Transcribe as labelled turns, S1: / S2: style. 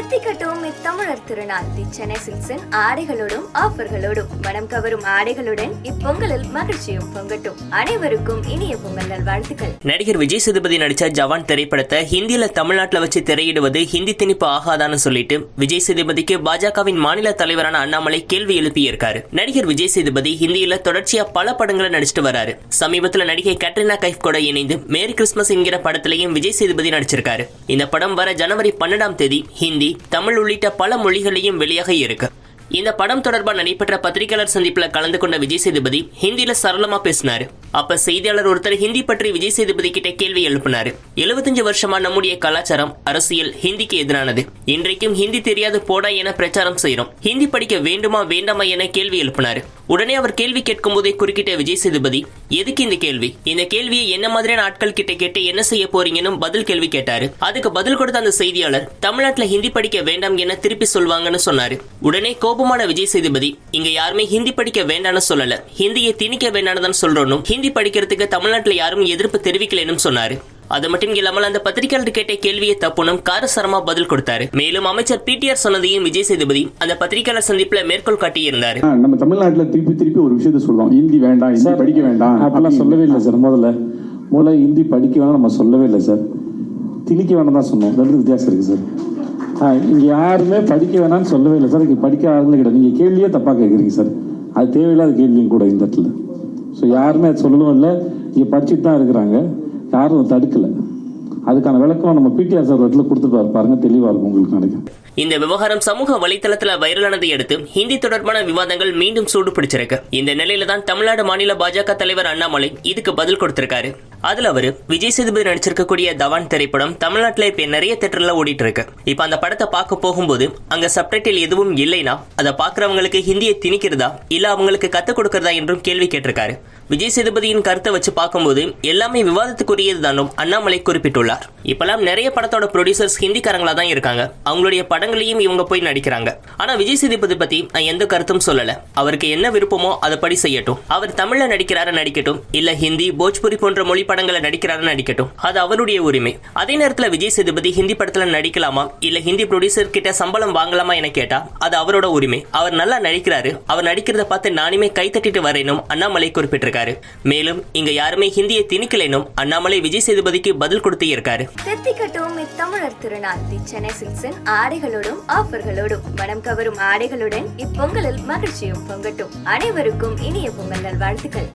S1: தித்திக்கட்டும் இத்தமிழர் திருநாள். தி சென்னை சில்க்ஸின் ஆடைகளோடும் ஆஃபர்களோடும் மனம் கவரும் ஆடைகளுடன் இப்பொங்கலில் மகிழ்ச்சியும் பொங்கட்டும். அனைவருக்கும் இனிய பொங்கல் நல்வாழ்த்துக்கள்.
S2: நடிகர் விஜய் சேதுபதி நடிச்ச ஜவான் திரைப்படத்தை ஹிந்தியில தமிழ்நாட்டில் வச்சு திரையிடுவது ஹிந்தி திணிப்பு ஆகாதான்னு சொல்லிட்டு விஜய் சேதுபதிக்கு பாஜகவின் மாநில தலைவரான அண்ணாமலை கேள்வி எழுப்பியிருக்காரு. நடிகர் விஜய் சேதுபதி ஹிந்தியில தொடர்ச்சியா பல படங்களை நடிச்சிட்டு வராரு. சமீபத்துல நடிகை கேட்ரினா கைஃப் கூட இணைந்து மேரி கிறிஸ்மஸ் என்கிற படத்திலையும் விஜய் சேதுபதி நடிச்சிருக்காரு. இந்த படம் வர ஜனவரி பன்னெண்டாம் தேதி ஹிந்தி தமிழ் உள்ளிட்ட பல மொழிகளையும் வெளியாக இருக்கு. இந்த படம் தொடர்பாக நடைபெற்ற பத்திரிகையாளர் சந்திப்புல கலந்து கொண்ட விஜய் சேதுபதி ஹிந்தியில சரளமா பேசினாரு. அப்ப செய்தியாளர் ஒருத்தர் ஹிந்தி பற்றி விஜய் சேதுபதி கிட்ட கேள்வி எழுப்பினாரு. 75 வருஷமா நம்முடைய கலாச்சாரம் அரசியல் ஹிந்திக்கு எதிரானது. இன்றைக்கும் ஹிந்தி தெரியாது போடா என பிரச்சாரம் செய்யறோம் ஹிந்தி படிக்க வேண்டுமா வேண்டாமா என கேள்வி எழுப்பினாரு. உடனே அவர் கேள்வி கேட்கும் போதே குறுக்கிட்ட விஜய் சேதுபதி எதுக்கு இந்த கேள்வி? இந்த கேள்வியை என்ன மாதிரியான ஆட்கள் கிட்ட கேட்டு என்ன செய்ய போறீங்கன்னு பதில் கேள்வி கேட்டாரு. அதுக்கு பதில் கொடுத்த அந்த செய்தியாளர் தமிழ்நாட்டுல ஹிந்தி படிக்க வேண்டாம் என திருப்பி சொல்வாங்கன்னு சொன்னாரு. உடனே கோபமான விஜய் சேதுபதி இங்க யாருமே ஹிந்தி படிக்க வேண்டாம்னு சொல்லல. ஹிந்தியை திணிக்க வேண்டாம்னு தான் சொல்றோம் ஹிந்தி படிக்கிறதுக்கு தமிழ்நாட்டுல யாரும் எதிர்ப்பு தெரிவிக்கலன்னு சொன்னாரு. அது மட்டும் இல்லாமல் அந்த பத்திரிகையாளர் கேட்ட கேள்வியை தப்புனும் காரசாரமா பதில் கொடுத்தாரு. மேலும் அமைச்சர் பிடிஆர் சொன்னதையும் விஜய் சேதுபதி அந்த பத்திரிகையாளர் சந்திப்புல மேற்கோள் காட்டியிருந்தாரு.
S3: ஆ, நம்ம தமிழ்நாட்டுல திருப்பி திருப்பி ஒரு விஷயத்த சொல்றோம். ஹிந்தி வேண்டாம் ஹிந்தி படிக்க வேண்டாம்
S4: அப்படிலாம் சொல்லவே இல்லை சார் முதல்ல. முதல்ல ஹிந்தி படிக்க வேணாம் நம்ம சொல்லவே இல்லை சார். திணிக்க வேணாம் தான் சொன்னோம். ரெண்டு வித்தியாசம் இருக்குது சார். ஆ இங்கே யாருமே படிக்க வேணாம்னு சொல்லவே இல்லை சார். இங்கே படிக்க ஆளுங்க கிடையாது. நீங்கள் கேள்வியே தப்பாக கேட்குறீங்க சார். அது தேவையில்லாத கேள்வியும் கூட இந்த இடத்துல. ஸோ யாருமே அது சொல்லவும் இல்லை. இங்கே படிச்சுட்டு தான் இருக்கிறாங்க. யாரும் தடுக்கலை. அதுக்கான விளக்கம் நம்ம பிடிஆர் சார் இடத்துல கொடுத்துட்டு பாருங்க தெளிவாக இருக்கும் உங்களுக்கு நினைக்கிறேன்.
S2: இந்த விவகாரம் சமூக வலைதளத்துல வைரலானதை அடுத்து ஹிந்தி தொடர்பான விவாதங்கள் மீண்டும் சூடு பிடிச்சிருக்கு இந்த நிலையில தான் தமிழ்நாடு மாநில பாஜக தலைவர் அண்ணாமலை இதுக்கு பதில் கொடுத்திருக்காரு. அதுல அவரு விஜய் சேதுபதி நடிச்சிருக்கக்கூடிய தவான் திரைப்படம் தமிழ்நாட்டுல இப்ப நிறைய தேட்டர்ல ஓடிட்டு இருக்கு இப்ப அந்த படத்தை பார்க்க போகும்போது அங்க சப்டைட்டில் எதுவும் இல்லைனா அதை பாக்குறவங்களுக்கு ஹிந்தியை திணிக்கிறதா இல்ல அவங்களுக்கு கத்துக் கொடுக்கறதா என்றும் கேள்வி கேட்டிருக்காரு. விஜய் சேதுபதியின் கருத்தை வச்சு பார்க்கும்போது எல்லாமே விவாதத்துக்குரியது தானும் அண்ணாமலை குறிப்பிட்டுள்ளார். இப்பெல்லாம் நிறைய படத்தோட ப்ரொடியூசர்ஸ் ஹிந்திக்காரங்களா தான் இருக்காங்க. அவங்களுடைய படங்களையும் இவங்க போய் நடிக்கிறாங்க. ஆனா விஜய் சேதுபதி பத்தி நான் எந்த கருத்தும் சொல்லல. அவருக்கு என்ன விருப்பமோ அதைப்படி செய்யட்டும். அவர் தமிழ்ல நடிக்கிறாரு நடிக்கட்டும். இல்ல ஹிந்தி போஜ்புரி போன்ற மொழி படங்களை நடிக்கிறாரு நடிக்கட்டும். அது அவருடைய உரிமை. அதே நேரத்துல விஜய் சேதுபதி ஹிந்தி படத்துல நடிக்கலாமா? இல்ல ஹிந்தி ப்ரொடியூசர் கிட்ட சம்பளம் வாங்கலாமா என கேட்டா அது அவரோட உரிமை. அவர் நல்லா நடிக்கிறாரு. அவர் நடிக்கிறத பார்த்து நானுமே கைத்தட்டிட்டு வரேனும் அண்ணாமலை குறிப்பிட்டிருக்காரு. மேலும் இங்க யாருமே ஹிந்தியை திணிக்கலேனும் அண்ணாமலை விஜய் சேதுபதிக்கு பதில் கொடுத்து இருக்காரு.
S1: தித்திக்கட்டும் இத்தமிழர் திருநாள் தி சென்னை சில்க்ஸின் ஆடைகளோடும் ஆஃபர்களோடும் மனம் கவரும் ஆடைகளுடன் இப்பொங்கலில் மகிழ்ச்சியும் பொங்கட்டும். அனைவருக்கும் இனிய பொங்கல் நல்வாழ்த்துக்கள்.